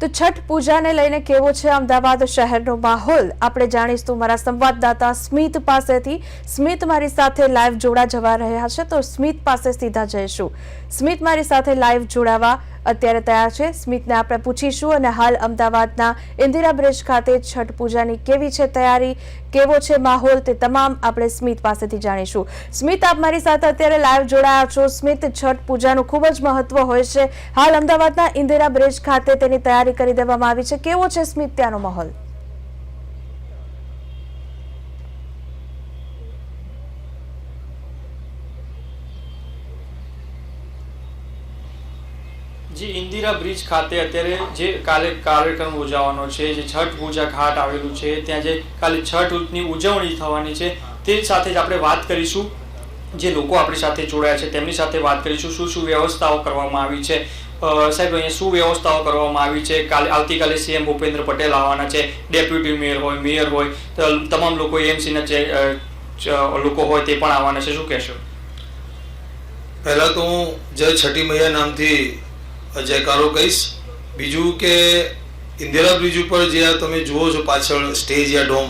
તો છઠ પૂજાને લઈને કેવો છે અમદાવાદ શહેરનો માહોલ? આપણે જાણીશું મારા સંવાદદાતા સ્મિત પાસેથી. સ્મિત મારી સાથે લાઈવ જોડા જવા રહ્યા છે, તો સ્મિત પાસે સીધા જઈશું. સ્મિત મારી સાથે લાઈવ જોડાવા અત્યારે તૈયાર છે. સ્મિતને આપણે પૂછીશું અને હાલ અમદાવાદના ઇન્દિરા બ્રિજ ખાતે છઠ પૂજાની કેવી છે તૈયારી, કેવો છે માહોલ તે તમામ આપણે સ્મિત પાસેથી જાણીશું. સ્મિત, આપ મારી સાથે અત્યારે લાઈવ જોડાયા છો. સ્મિત, છઠ પૂજાનું ખૂબ જ મહત્વ હોય છે. હાલ અમદાવાદના ઇન્દિરા બ્રિજ ખાતે તેની તૈયારી કરી દેવામાં આવી છે. કેવો છે સ્મિત ત્યાંનો માહોલ? ઇન્દિરા બ્રિજ ખાતે અત્યારે જે કાલે કાર્યક્રમ ઉજવવાનો છે, જે છઠ પૂજા ઘાટ આવેલું છે, ત્યાં જે કાલે છઠની ઉજવણી થવાની છે, તે સાથે જ આપણે વાત કરીશું. જે લોકો આપણી સાથે જોડાયા છે, તેમની સાથે વાત કરીશું. શું શું વ્યવસ્થાઓ કરવામાં આવી છે? સાહેબ, અહીંયા શું વ્યવસ્થાઓ કરવામાં આવી છે? કાલે, આવતીકાલે સીએમ ભૂપેન્દ્ર પટેલ આવવાના છે, ડેપ્યુટી મેયર હોય મેયર હોય તમામ લોકો એમસીના જે લોકો હોય તે પણ આવવાના છે. શું કહેશો? પહેલાં તો હું જય છઠ્ઠી મૈયા નામથી જયકારો કહીશ. બીજું કે ઇન્દિરા બ્રિજ ઉપર જે તમે જુઓ છો પાછળ સ્ટેજ યા ડોમ,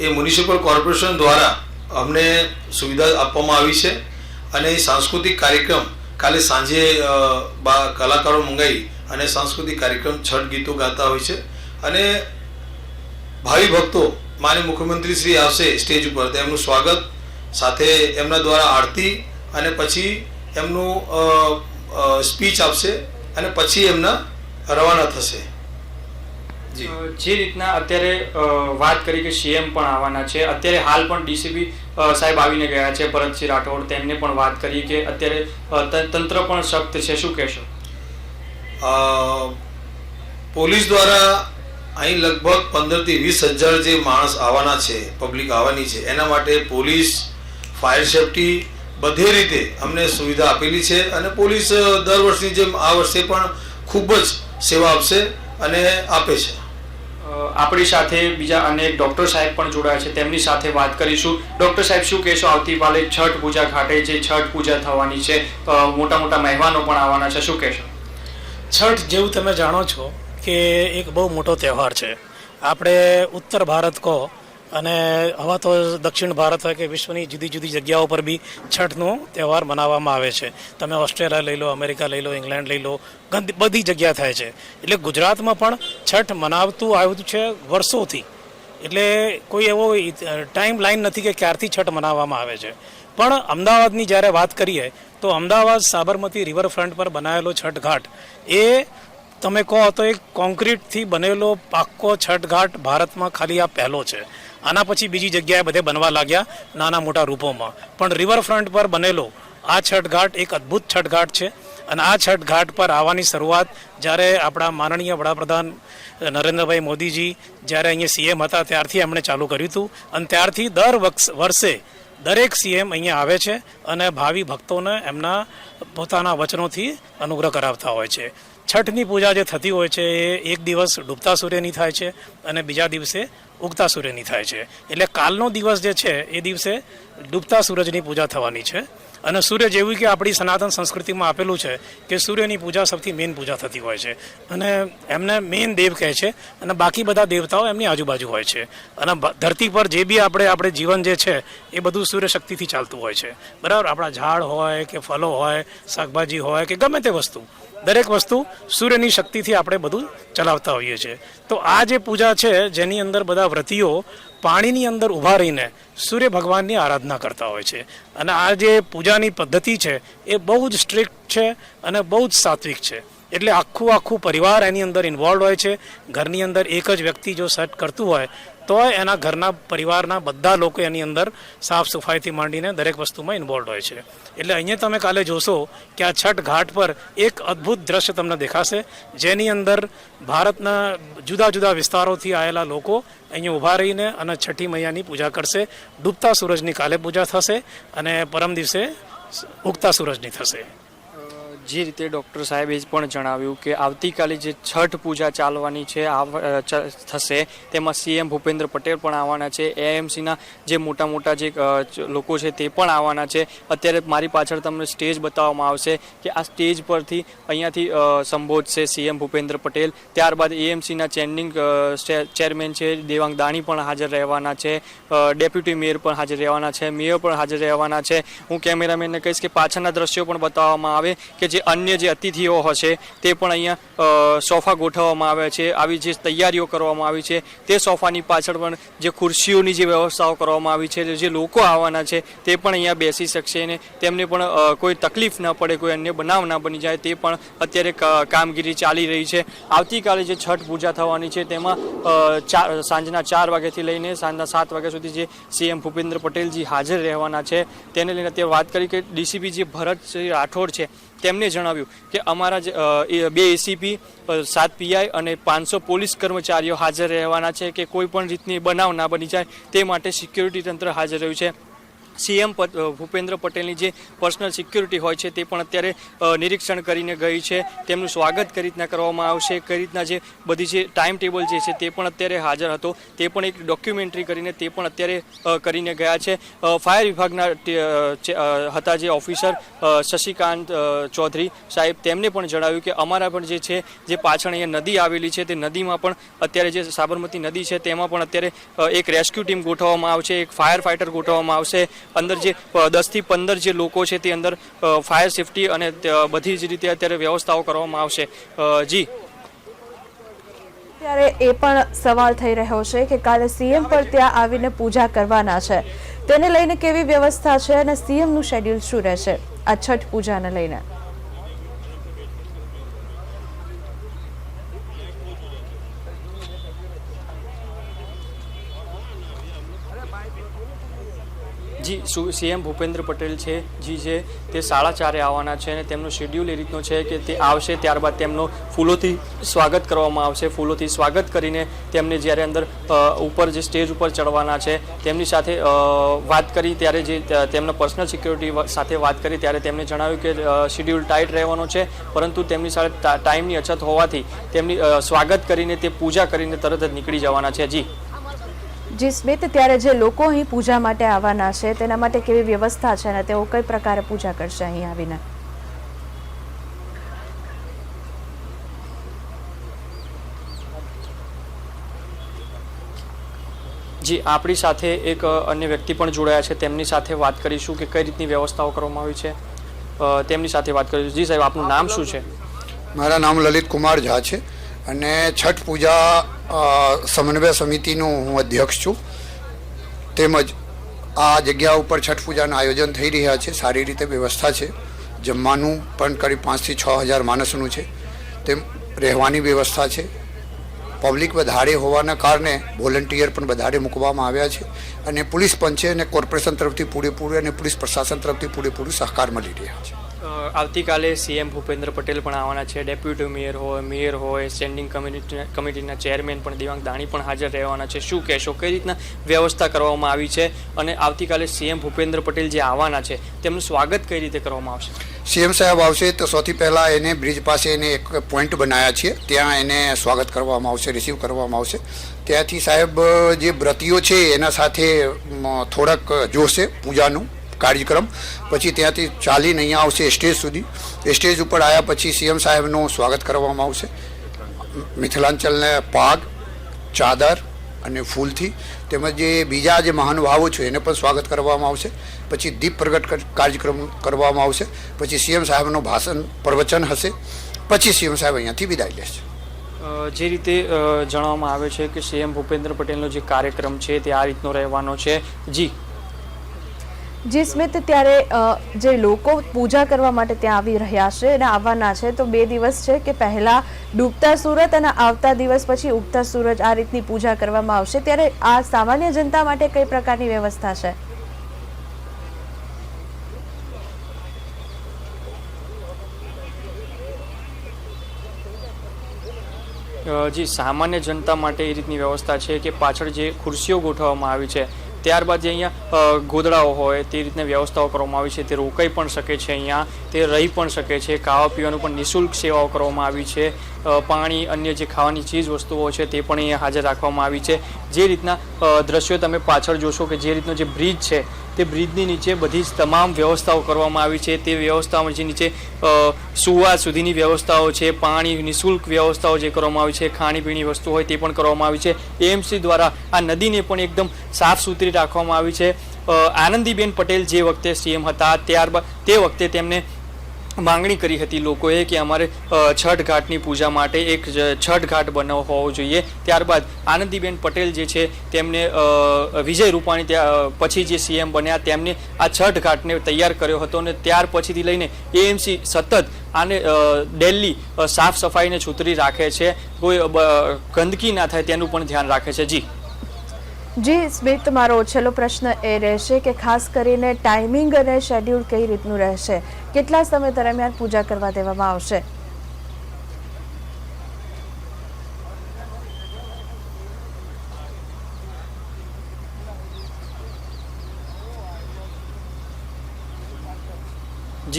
એ મ્યુનિસિપલ કોર્પોરેશન દ્વારા અમને સુવિધા આપવામાં આવી છે. અને સાંસ્કૃતિક કાર્યક્રમ કાલે સાંજે બા, કલાકારો મંગાવી અને સાંસ્કૃતિક કાર્યક્રમ છઠ ગીતો ગાતા હોય છે. અને ભાવિ ભક્તો, માન્ય મુખ્યમંત્રી શ્રી આવશે સ્ટેજ ઉપર તેમનું સ્વાગત, સાથે એમના દ્વારા આરતી અને પછી એમનું સ્પીચ આપશે. અને પછી એમના રવાના થશે. જે. રીતના અત્યારે વાત કરી કે સીએમ પણ આવવાના છે અત્યારે હાલ પણ ડીસીપી સાહેબ આવીને ગયા છે ભરતસિંહ રાઠોડ તેમને પણ વાત કરી કે અત્યારે તંત્ર પણ સખ્ત છે શું કહેશો? પોલીસ દ્વારા અહીં લગભગ પંદરથી વીસ હજાર જે માણસ આવવાના છે પબ્લિક આવવાની છે એના માટે પોલીસ ફાયર સેફટી બધી રીતે અમને સુવિધા આપેલી છે અને પોલીસ દર વર્ષની જેમ આ વર્ષે પણ ખૂબ જ સેવા આપશે અને આપે છે. આપણી સાથે બીજા અનેક ડોક્ટર સાહેબ પણ જોડાયા છે. તેમની સાથે વાત કરીશું. ડોક્ટર સાહેબ શું કહેશો? આવતીકાલે છઠ પૂજા ઘાટે જે છઠ પૂજા થવાની છે મોટા મોટા મહેમાનો પણ આવવાના છે. શું કહેશો? છઠ જેવું તમે જાણો છો કે એક બહુ મોટો તહેવાર છે. આપણે ઉત્તર ભારત કહો અને હવે તો દક્ષિણ ભારત હોય કે વિશ્વની જુદી જુદી જગ્યાઓ પર બી છઠનો તહેવાર મનાવવામાં આવે છે. તમે ઓસ્ટ્રેલિયા લઈ લો, અમેરિકા લઈ લો, ઇંગ્લેન્ડ લઈ લો ગંદ- બધી જગ્યા થાય છે. એટલે ગુજરાતમાં પણ છઠ મનાવતું આવ્યું છે વર્ષોથી. એટલે કોઈ એવો ટાઈમ લાઈન નથી કે ક્યારથી છઠ મનાવવામાં આવે છે. પણ અમદાવાદની જ્યારે વાત કરીએ, તો અમદાવાદ સાબરમતી રિવરફ્રન્ટ પર બનાવેલો છઠ ઘાટ એ તમે કહો તો એક કોન્ક્રીટથી બનેલો પાક્કો છઠ ઘાટ ભારતમાં ખાલી આ પહેલો છે. આના પછી બીજી જગ્યાએ બધે બનવા લાગ્યા નાના મોટા રૂપોમાં. પણ રિવરફ્રન્ટ પર બનેલો આ છઠ ઘાટ એક અદ્ભુત છઠ ઘાટ છે અને આ છઠ ઘાટ પર આવવાની શરૂઆત જ્યારે આપણા માનનીય વડાપ્રધાન નરેન્દ્રભાઈ મોદીજી જ્યારે અહીંયા સીએમ હતા ત્યારથી એમણે ચાલુ કર્યું હતું અને ત્યારથી દર વર્ષે દરેક સીએમ અહીંયા આવે છે અને ભાવિ ભક્તોને એમના પોતાના વચનોથી અનુગ્રહ કરાવતા હોય છે. છઠની પૂજા જે થતી હોય છે, એ એક દિવસ ડૂબતા સૂર્યની થાય છે અને બીજા દિવસે ઉગતા સૂર્યની થાય છે. એટલે કાલનો દિવસ જે છે, એ દિવસે ડૂબતા સૂરજની પૂજા થવાની છે. અને સૂર્ય જેવું કે આપણી સનાતન સંસ્કૃતિમાં આપેલું છે કે સૂર્યની પૂજા સૌથી મેઇન પૂજા થતી હોય છે. અને એમને મેઇન દેવ કહે છે અને બાકી બધા દેવતાઓ એમની આજુબાજુ હોય છે. અને ધરતી પર જે બી આપણે આપણે જીવન જે છે, એ બધું સૂર્ય શક્તિથી ચાલતું હોય છે. બરાબર? આપણા ઝાડ હોય કે ફલો હોય, શાકભાજી હોય કે ગમે તે વસ્તુ. દરેક વસ્તુ સૂર્યની શક્તિથી આપણે બધું ચલાવતા હોઈએ છીએ. તો આ જે પૂજા છે, જેની અંદર બધા વ્રતિઓ પાણીની અંદર ઊભા રહીને સૂર્ય ભગવાનની આરાધના કરતા હોય છે. અને આ જે પૂજાની પદ્ધતિ છે, એ બહુ જ સ્ટ્રિક્ટ છે અને બહુ જ સાત્વિક છે. એટલે આખું આખું પરિવાર એની અંદર ઇન્વોલ્વ હોય છે. ઘરની અંદર એક જ વ્યક્તિ જો સેટ કરતું હોય તોય એના ઘરના પરિવારના બધા લોકો એની અંદર સાફ સફાઈથી માંડીને દરેક વસ્તુમાં ઇન્વોલ્વ હોય છે. એટલે અહીંયા તમે કાલે જોશો કે આ છઠ ઘાટ પર એક અદ્ભુત દ્રશ્ય તમને દેખાશે, જેની અંદર ભારતના જુદા જુદા વિસ્તારોથી આવેલા લોકો અહીંયા ઊભા રહીને અને છઠ્ઠી મૈયાની પૂજા કરશે. ડૂબતા સૂરજની કાલે પૂજા થશે અને પરમ દિવસે ઉગતા સૂરજની થશે. જે રીતે ડૉક્ટર સાહેબે પણ જણાવ્યું કે આવતીકાલે જે છઠ પૂજા ચાલવાની છે થશે, તેમાં સીએમ ભૂપેન્દ્ર પટેલ પણ આવવાના છે એએમસીના જે મોટા મોટા જે લોકો છે તે પણ આવવાના છે. અત્યારે મારી પાછળ તમને સ્ટેજ બતાવવામાં આવશે કે આ સ્ટેજ પરથી અહીંયાથી સંબોધશે સીએમ ભૂપેન્દ્ર પટેલ. ત્યારબાદ એએમસીના ચેન્ડિંગ ચેરમેન છે, દેવાંગ દાણી પણ હાજર રહેવાના છે ડેપ્યુટી મેયર પણ હાજર રહેવાના છે, મેયર પણ હાજર રહેવાના છે. હું કેમેરામેનને કહીશ કે પાછળના દ્રશ્યો પણ બતાવવામાં આવે કે જે અન્ય જે અતિથિઓ હશે, તે પણ અહીંયા સોફા ગોઠવવામાં આવ્યા છે. આવી જે તૈયારીઓ કરવામાં આવી છે, તે સોફાની પાછળ પણ જે ખુરશીઓની જે વ્યવસ્થાઓ કરવામાં આવી છે, જે લોકો આવવાના છે, તે પણ અહીંયા બેસી શકશે અને તેમને પણ કોઈ તકલીફ ન પડે, કોઈ અન્ય બનાવ ના બની જાય, તે પણ અત્યારે કામગીરી ચાલી રહી છે. આવતીકાલે જે છઠ પૂજા થવાની છે, તેમાં ચાર, સાંજના ચાર વાગ્યાથી લઈને સાંજના સાત વાગ્યા સુધી જે સીએમ ભૂપેન્દ્ર પટેલજી હાજર રહેવાના છે, તેને લઈને અત્યારે વાત કરી કે ડીસીપી જે ભરતસિંહ રાઠોડ છે તેમને જણાવ્યું કે અમારા બે એસીપી સાત પીઆઈ અને પાંચસો પોલીસ કર્મચારીઓ હાજર રહેવાના છે કે કોઈ પણ રીતની બનાવ ના બની જાય તે માટે સિક્યુરિટી તંત્ર હાજર રહ્યું છે. સીએમ ભૂપેન્દ્ર પટેલની જે પર્સનલ સિક્યુરિટી હોય છે તે પણ અત્યારે નિરીક્ષણ કરીને ગઈ છે. તેમનું સ્વાગત કઈ રીતના કરવામાં આવશે, કઈ રીતના જે બધી જે ટાઈમ ટેબલ જે છે તે પણ અત્યારે હાજર હતો. તે પણ એક ડોક્યુમેન્ટરી કરીને તે પણ અત્યારે કરીને ગયા છે. ફાયર વિભાગના હતા જે ઓફિસર શશિકાંત ચૌધરી સાહેબ, તેમને પણ જણાવ્યું કે અમારા પણ જે છે, જે પાછળ અહીંયા નદી આવેલી છે તે નદીમાં પણ અત્યારે જે સાબરમતી નદી છે તેમાં પણ અત્યારે એક રેસ્ક્યુ ટીમ ગોઠવવામાં આવશે, એક ફાયર ફાઇટર ગોઠવવામાં આવશે અંદર જે દસથી પંદર જે લોકો છે તે અંદર ફાયર સેફટી અને બધી જ રીતે અત્યારે વ્યવસ્થાઓ કરવામાં આવશે. જી. ત્યારે એ પણ સવાલ થઈ રહ્યો છે કે કાલે સીએમ પર ત્યાં આવીને પૂજા કરવાના છે. તેને લઈને કેવી વ્યવસ્થા છે અને સીએમનું શેડ્યુલ શું રહેશે? આ છઠ પૂજાને લઈને. જી સીએમ ભૂપેન્દ્ર પટેલ છે, જી છે, તે સાડા ચારે આવવાના છે અને તેમનો શેડ્યુલ એ રીતનો છે કે તે આવશે ત્યારબાદ તેમનો ફૂલોથી સ્વાગત કરવામાં આવશે. ફૂલોથી સ્વાગત કરીને તેમને જ્યારે અંદર ઉપર જે સ્ટેજ ઉપર ચડવાના છે, તેમની સાથે વાત કરી, ત્યારે જે તેમના પર્સનલ સિક્યોરિટી સાથે વાત કરી, ત્યારે તેમણે જણાવ્યું કે શેડ્યુલ ટાઈટ રહેવાનો છે, પરંતુ તેમની સાથે ટાઈમની અછત હોવાથી તેમની સ્વાગત કરીને તે પૂજા કરીને તરત જ નીકળી જવાના છે. જી. જી સ્મિત ત્યારે જે લોકો અહીં પૂજા માટે આવવાના છે તેના માટે કેવી વ્યવસ્થા છે અને તેઓ કઈ પ્રકારે પૂજા કરશે અહીં આવીને? જી આપણી સાથે એક અન્ય વ્યક્તિ પણ જોડાયા છે. તેમની સાથે વાત કરીશું કે કઈ રીતની વ્યવસ્થાઓ કરવામાં આવી છે. તેમની સાથે વાત કરીશું. જી સાહેબ આપનું નામ શું છે? મારા નામ લલિત કુમાર ઝા છે. અને છઠ પૂજા સમન્વય સમિતિનું હું અધ્યક્ષ છું. તેમજ આ જગ્યા ઉપર છઠ પૂજાના આયોજન થઈ રહ્યા છે. સારી રીતે વ્યવસ્થા છે. જમવાનું પણ કરીબ પાંચથી છ હજાર માણસનું છે. તેમ રહેવાની વ્યવસ્થા છે. પબ્લિક વધારે હોવાના કારણે વોલન્ટિયર પણ વધારે મૂકવામાં આવ્યા છે અને પોલીસ પંચે અને કોર્પોરેશન તરફથી પૂરેપૂરું અને પોલીસ પ્રશાસન તરફથી પૂરેપૂરું સહકાર મળી રહ્યા છે. આવતીકાલે સીએમ ભૂપેન્દ્ર પટેલ પણ આવવાના છે. ડેપ્યુટી મેયર હોય મેયર હોય, સ્ટેન્ડિંગ કમિટી, કમિટીના ચેરમેન પણ, દેવાંગ દાણી પણ હાજર રહેવાના છે. શું કહેશો? કઈ રીતના વ્યવસ્થા કરવામાં આવી છે? અને આવતીકાલે સીએમ ભૂપેન્દ્ર પટેલ જે આવવાના છે, તેમનું સ્વાગત કઈ રીતે કરવામાં આવશે? સીએમ સાહેબ આવશે તો સૌથી પહેલાં એને બ્રિજ પાસે એને એક પોઈન્ટ બનાવ્યા છીએ ત્યાં એને સ્વાગત કરવામાં આવશે, રિસીવ કરવામાં આવશે. ત્યાંથી સાહેબ જે વ્રતીઓ છે, એના સાથે થોડાક જોશે પૂજાનું. કાર્યક્રમ. પછી ત્યાંથી ચાલીને અહીંયા આવશે સ્ટેજ સુધી. સ્ટેજ ઉપર આવ્યા પછી સીએમ સાહેબનું સ્વાગત કરવામાં આવશે. મિથિલાંચલને પાગ, ચાદર અને ફૂલથી તેમજ જે બીજા જે મહાનુભાવો છે એને પણ સ્વાગત કરવામાં આવશે. પછી દીપ પ્રગટ કાર્યક્રમ કરવામાં આવશે. પછી સીએમ સાહેબનું ભાષણ, પ્રવચન હશે. પછી સીએમ સાહેબ અહીંયાથી વિદાય લેશે. જે રીતે જણાવવામાં આવે છે કે સીએમ ભૂપેન્દ્ર પટેલનો જે કાર્યક્રમ છે તે આ રીતનો રહેવાનો છે. જી. જી સ્મિત, ત્યારે જે લોકો પૂજા કરવા માટે ત્યાં આવી રહ્યા છે અને આવવાના છે, તો બે દિવસ છે કે પહેલાં ડૂબતા સુરત અને આવતા દિવસ પછી ઉગતા સૂરજ આ રીતની પૂજા કરવામાં આવશે. ત્યારે આ સામાન્ય જનતા માટે કઈ પ્રકારની વ્યવસ્થા છે? જી, સામાન્ય જનતા માટે એ રીતની વ્યવસ્થા છે કે પાછળ જે ખુરશીઓ ગોઠવવામાં આવી છે ત્યારબાદ જે અહીંયા ગોદડાઓ હોય, તે રીતની વ્યવસ્થાઓ કરવામાં આવી છે, તે રોકાઈ પણ શકે છે અહીંયા, તે રહી પણ શકે છે, ખાવા પીવાનું પણ નિઃશુલ્ક સેવાઓ કરવામાં આવી છે પાણી, અન્ય જે ખાવાની ચીજ વસ્તુઓ છે તે પણ અહીંયા હાજર રાખવામાં આવી છે. જે રીતના દ્રશ્યો તમે પાછળ જોશો કે જે રીતનો જે બ્રિજ છે તે બ્રિજની નીચે બધી જ તમામ વ્યવસ્થાઓ કરવામાં આવી છે. તે વ્યવસ્થાઓ જે નીચે સુવા સુધીની વ્યવસ્થાઓ છે, પાણી નિઃશુલ્ક વ્યવસ્થાઓ જે કરવામાં આવી છે ખાણીપીણી વસ્તુ હોય તે પણ કરવામાં આવી છે. એએમસી દ્વારા આ નદીને પણ એકદમ સાફ સુથરી રાખવામાં આવી છે. આનંદીબેન પટેલ જે વખતે સીએમ હતા ત્યારબાદ તે વખતે તેમને માંગણી કરી હતી લોકોએ કે અમારે છઠ ઘાટની પૂજા માટે એક છઠ ઘાટ બનાવ હોવો જોઈએ. ત્યારબાદ આનંદીબેન પટેલ જે છે, તેમને વિજય રૂપાણી પછી જે સીએમ બન્યા, તેમને આ છઠ ઘાટને તૈયાર કર્યો હતો અને ત્યાર પછીથી લઈને એએમસી સતત આને ડેલી સાફ સફાઈને છૂતરી રાખે છે. કોઈ ગંદકી ના થાય તેનું પણ ધ્યાન રાખે છે. જી. જી, સ્મિત, મારો છેલ્લો પ્રશ્ન એ રહેશે કે ખાસ કરીને ટાઈમિંગ અને શેડ્યુલ કઈ રીતનું રહેશે? કેટલા સમય દરમિયાન પૂજા કરવા દેવામાં આવશે?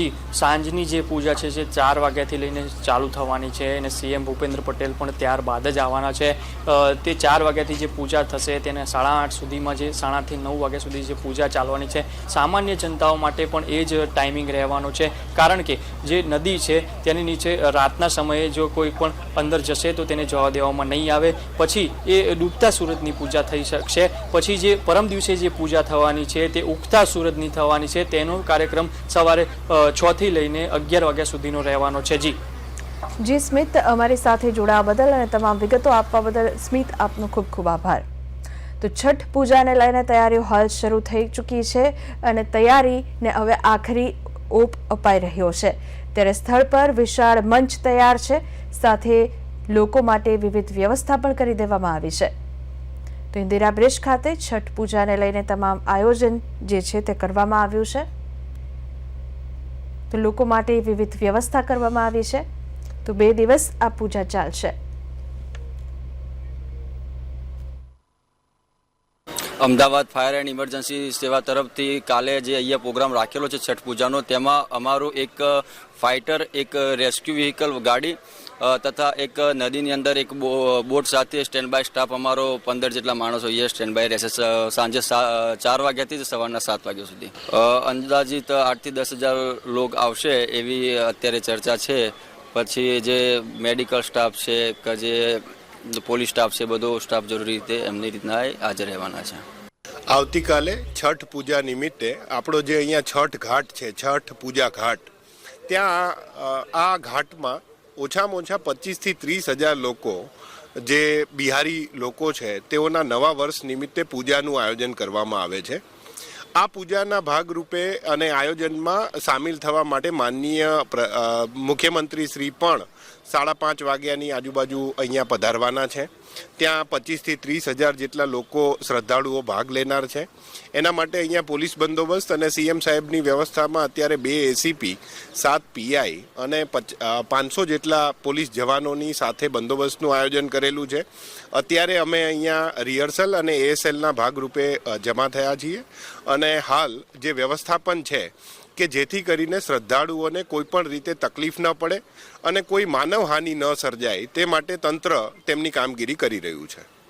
જી, સાંજની જે પૂજા છે, જે ચાર વાગ્યાથી લઈને ચાલુ થવાની છે અને સીએમ ભૂપેન્દ્ર પટેલ પણ ત્યારબાદ જ આવવાના છે. તે ચાર વાગ્યાથી જે પૂજા થશે તેને સાડા આઠ સુધીમાં જે, સાડાથી નવ વાગ્યા સુધી જે પૂજા ચાલવાની છે. સામાન્ય જનતાઓ માટે પણ એ જ ટાઈમિંગ રહેવાનો છે. કારણ કે જે નદી છે, તેની નીચે રાતના સમયે જો કોઈ પણ અંદર જશે તો તેને જવા દેવામાં નહીં આવે. પછી એ ડૂબતા સૂરજની પૂજા થઈ શકશે. પછી જે પરમ દિવસે જે પૂજા થવાની છે, તે ઉગતા સૂરજની થવાની છે. તેનો કાર્યક્રમ સવારે છ થી લઈને અગિયાર વાગ્યા સુધીનો રહેવાનો છે. જી. જી, સ્મિત, અમારી સાથે જોડાવા બદલ અને તમામ વિગતો આપવા બદલ સ્મિત, આપનો ખૂબ ખૂબ આભાર. તો છઠ પૂજાને લઈને તૈયારીઓ હાલ શરૂ થઈ ચૂકી છે અને તૈયારીને હવે આખરી ઓપ અપાઈ રહ્યો છે. ત્યારે સ્થળ પર વિશાળ મંચ તૈયાર છે. સાથે લોકો માટે વિવિધ વ્યવસ્થા પણ કરી દેવામાં આવી છે. તો ઇન્દિરા બ્રિજ ખાતે છઠ પૂજાને લઈને તમામ આયોજન જે છે તે કરવામાં આવ્યું છે. તો લોકો માટે વિવિધ વ્યવસ્થા કરવામાં આવી છે. તો બે દિવસ આ પૂજા ચાલશે. અમદાવાદ ફાયર એન્ડ ઇમરજન્સી સેવા તરફથી કાલે જે અહીંયા પ્રોગ્રામ રાખેલો છે છઠ પૂજાનો, તેમાં અમારું એક ફાઇટર એક રેસ્ક્યુ વ્હીકલ ગાડી તથા એક નદીની અંદર એક બોટ સાથે સ્ટેન્ડ બાય સ્ટાફ અમારો પંદર જેટલા માણસો અહીંયા સ્ટેન્ડ બાય રહેશે સાંજે ચાર વાગ્યાથી સવારના સાત વાગ્યા સુધી. અંદાજિત આઠથી દસ હજાર લોક આવશે એવી અત્યારે ચર્ચા છે. પછી જે મેડિકલ સ્ટાફ છે કે જે પોલીસ સ્ટાફ છે, બધો સ્ટાફ જરૂરી રીતે એમની રીતના હાજર રહેવાના છે. આવતીકાલે છઠ પૂજા નિમિત્તે આપણો જે અહીંયા છઠ ઘાટ છે, છઠ પૂજા ઘાટ, ત્યાં આ ઘાટમાં ઓછામાં ઓછા પચીસથી ત્રીસ હજાર લોકો જે બિહારી લોકો છે, તેઓના નવા વર્ષ નિમિત્તે પૂજાનું આયોજન કરવામાં આવે છે. આ પૂજાના ભાગરૂપે અને આયોજનમાં સામેલ થવા માટે માનનીય મુખ્યમંત્રી શ્રી પણ સાડા પાંચ વાગ્યાની આજુબાજુ અહીંયા પધારવાના છે. ત્યાં પચીસથી ત્રીસ હજાર જેટલા લોકો શ્રદ્ધાળુઓ ભાગ લેનાર છે. એના માટે અહીંયા પોલીસ બંદોબસ્ત અને સીએમ સાહેબની વ્યવસ્થામાં અત્યારે બે એસીપી સાત પીઆઈ અને પાંચસો જેટલા પોલીસ જવાનોની સાથે બંદોબસ્તનું આયોજન કરેલું છે. અત્યારે અમે અહીંયા રિહર્સલ અને એએસએલના ભાગરૂપે જમા થયા છીએ. અને હાલ જે વ્યવસ્થાપન છે કે જેથી કરીને શ્રદ્ધાળુઓને કોઈ પણ રીતે તકલીફ ન પડે અને કોઈ માનવહાનિ ન સર્જાય, તે માટે તંત્ર તેમની કામગીરી કરી રહ્યું છે.